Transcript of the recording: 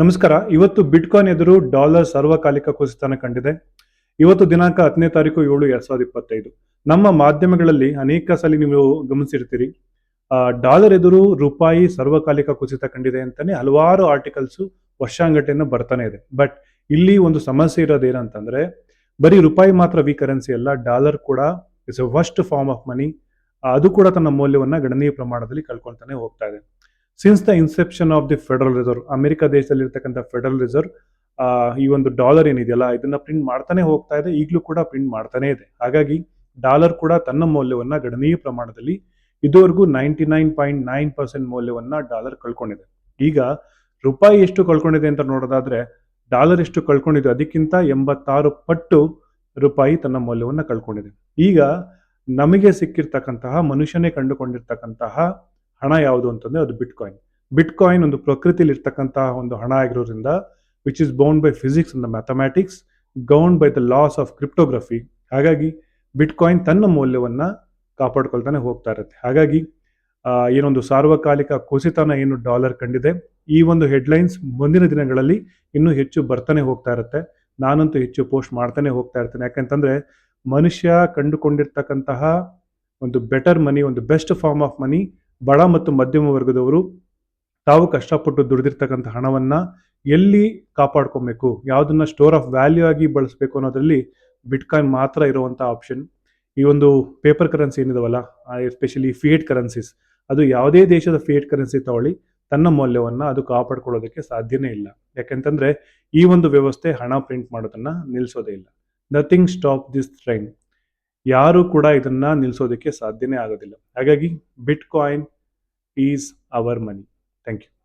ನಮಸ್ಕಾರ. ಇವತ್ತು ಬಿಟ್ಕಾಯಿನ್ ಎದುರು ಡಾಲರ್ ಸರ್ವಕಾಲಿಕ ಕುಸಿತನ ಕಂಡಿದೆ. ಇವತ್ತು ದಿನಾಂಕ ಹತ್ತನೇ ತಾರೀಕು ಏಳು ಎರಡ್ ಸಾವಿರದ ಇಪ್ಪತ್ತೈದು. ನಮ್ಮ ಮಾಧ್ಯಮಗಳಲ್ಲಿ ಅನೇಕ ಸಲ ನೀವು ಗಮನಿಸಿರ್ತೀರಿ. ಡಾಲರ್ ಎದುರು ರೂಪಾಯಿ ಸರ್ವಕಾಲಿಕ ಕುಸಿತ ಕಂಡಿದೆ ಅಂತಾನೆ ಹಲವಾರು ಆರ್ಟಿಕಲ್ಸ್ ವರ್ಷಾಂಗಟೆಯನ್ನು ಬರ್ತಾನೆ ಇದೆ. ಬಟ್ ಇಲ್ಲಿ ಒಂದು ಸಮಸ್ಯೆ ಇರೋದೇನಂತಂದ್ರೆ ಬರೀ ರೂಪಾಯಿ ಮಾತ್ರ ವಿ ಕರೆನ್ಸಿ ಅಲ್ಲ ಡಾಲರ್ ಕೂಡ is a first form of money ಅದು ಕೂಡ ತನ್ನ ಮೌಲ್ಯವನ್ನ ಗಣನೀಯ ಪ್ರಮಾಣದಲ್ಲಿ ಕಳ್ಕೊಳ್ತಾನೆ ಹೋಗ್ತಾ ಇದೆ. Since the inception of the federal reserve America ದೇಶದಲ್ಲಿ ಇರ್ತಕ್ಕಂಥ ಫೆಡರಲ್ ರಿಸರ್ವ್ ಈ ಒಂದು ಡಾಲರ್ ಏನಿದೆಯಲ್ಲ, ಇದನ್ನ ಪ್ರಿಂಟ್ ಮಾಡ್ತಾನೆ ಹೋಗ್ತಾ ಇದೆ. ಈಗಲೂ ಕೂಡ ಪ್ರಿಂಟ್ ಮಾಡ್ತಾನೆ ಇದೆ. ಹಾಗಾಗಿ ಡಾಲರ್ ಕೂಡ ತನ್ನ ಮೌಲ್ಯವನ್ನ ಗಣನೀಯ ಪ್ರಮಾಣದಲ್ಲಿ ಇದುವರೆಗೂ ninety nine point nine percent ಮೌಲ್ಯವನ್ನ ಡಾಲರ್ ಕಳ್ಕೊಂಡಿದೆ. ಈಗ ರೂಪಾಯಿ ಎಷ್ಟು ಕಳ್ಕೊಂಡಿದೆ ಅಂತ ನೋಡೋದಾದ್ರೆ ಡಾಲರ್ ಎಷ್ಟು ಕಳ್ಕೊಂಡಿದೆ, ಅದಕ್ಕಿಂತ ಎಂಬತ್ತಾರು ಪಟ್ಟು ರೂಪಾಯಿ ತನ್ನ ಮೌಲ್ಯವನ್ನ ಕಳ್ಕೊಂಡಿದೆ. ಈಗ ನಮಗೆ ಸಿಕ್ಕಿರ್ತಕ್ಕಂತಹ, ಮನುಷ್ಯನೇ ಕಂಡುಕೊಂಡಿರ್ತಕ್ಕಂತಹ ಹಣ ಯಾವುದು ಅಂತಂದ್ರೆ ಅದು ಬಿಟ್ಕಾಯಿನ್ ಬಿಟ್ಕಾಯಿನ್ ಒಂದು ಪ್ರಕೃತಿಯಲ್ಲಿ ಇರ್ತಕ್ಕಂತಹ ಒಂದು ಹಣ ಆಗಿರೋದ್ರಿಂದ which is bound by physics and mathematics bound by the laws of cryptography ಹಾಗಾಗಿ ಬಿಟ್ಕಾಯಿನ್ ತನ್ನ ಮೌಲ್ಯವನ್ನ ಕಾಪಾಡ್ಕೊಳ್ತಾನೆ ಹೋಗ್ತಾ ಇರುತ್ತೆ. ಹಾಗಾಗಿ ಏನೊಂದು ಸಾರ್ವಕಾಲಿಕ ಕುಸಿತನ ಏನು ಡಾಲರ್ ಕಂಡಿದೆ, ಈ ಒಂದು ಹೆಡ್ಲೈನ್ಸ್ ಮುಂದಿನ ದಿನಗಳಲ್ಲಿ ಇನ್ನೂ ಹೆಚ್ಚು ಬರ್ತಾನೆ ಹೋಗ್ತಾ ಇರುತ್ತೆ. ನಾನಂತೂ ಹೆಚ್ಚು ಪೋಸ್ಟ್ ಮಾಡ್ತಾನೆ ಹೋಗ್ತಾ ಇರ್ತೇನೆ. ಯಾಕಂತಂದ್ರೆ, ಮನುಷ್ಯ ಕಂಡುಕೊಂಡಿರ್ತಕ್ಕಂತಹ ಒಂದು ಬೆಟರ್ ಮನಿ ಒಂದು ಬೆಸ್ಟ್ ಫಾರ್ಮ್ ಆಫ್ ಮನಿ ಬಡ ಮತ್ತು ಮಧ್ಯಮ ವರ್ಗದವರು ತಾವು ಕಷ್ಟಪಟ್ಟು ದುಡಿದಿರ್ತಕ್ಕಂಥ ಹಣವನ್ನ ಎಲ್ಲಿ ಕಾಪಾಡ್ಕೊಬೇಕು? ಯಾವುದನ್ನ ಸ್ಟೋರ್ ಆಫ್ ವ್ಯಾಲ್ಯೂ ಆಗಿ ಬಳಸಬೇಕು ಅನ್ನೋದರಲ್ಲಿ ಬಿಟ್ಕಾಯಿನ್ ಮಾತ್ರ ಇರುವಂಥ ಆಪ್ಷನ್ ಈ ಒಂದು ಪೇಪರ್ ಕರೆನ್ಸಿ ಏನಿದಾವಲ್ಲ ಎಸ್ಪೆಷಲಿ ಫಿಯೇಟ್ ಕರೆನ್ಸೀಸ್ ಅದು ಯಾವುದೇ ದೇಶದ ಫಿಯೇಟ್ ಕರೆನ್ಸಿ ತಗೊಳ್ಳಿ, ತನ್ನ ಮೌಲ್ಯವನ್ನ ಅದು ಕಾಪಾಡ್ಕೊಳ್ಳೋದಕ್ಕೆ ಸಾಧ್ಯನೇ ಇಲ್ಲ. ಯಾಕೆಂತಂದ್ರೆ ಈ ಒಂದು ವ್ಯವಸ್ಥೆ ಹಣ ಪ್ರಿಂಟ್ ಮಾಡೋದನ್ನ ನಿಲ್ಲಿಸೋದೇ ಇಲ್ಲ. ನಥಿಂಗ್ ಸ್ಟಾಪ್ ದಿಸ್ ಟ್ರೈನ್ ಯಾರು ಕೂಡ ಇದನ್ನ ನಿಲ್ಲಿಸೋದಕ್ಕೆ ಸಾಧ್ಯನೇ ಆಗೋದಿಲ್ಲ. ಹಾಗಾಗಿ bitcoin is our money thank you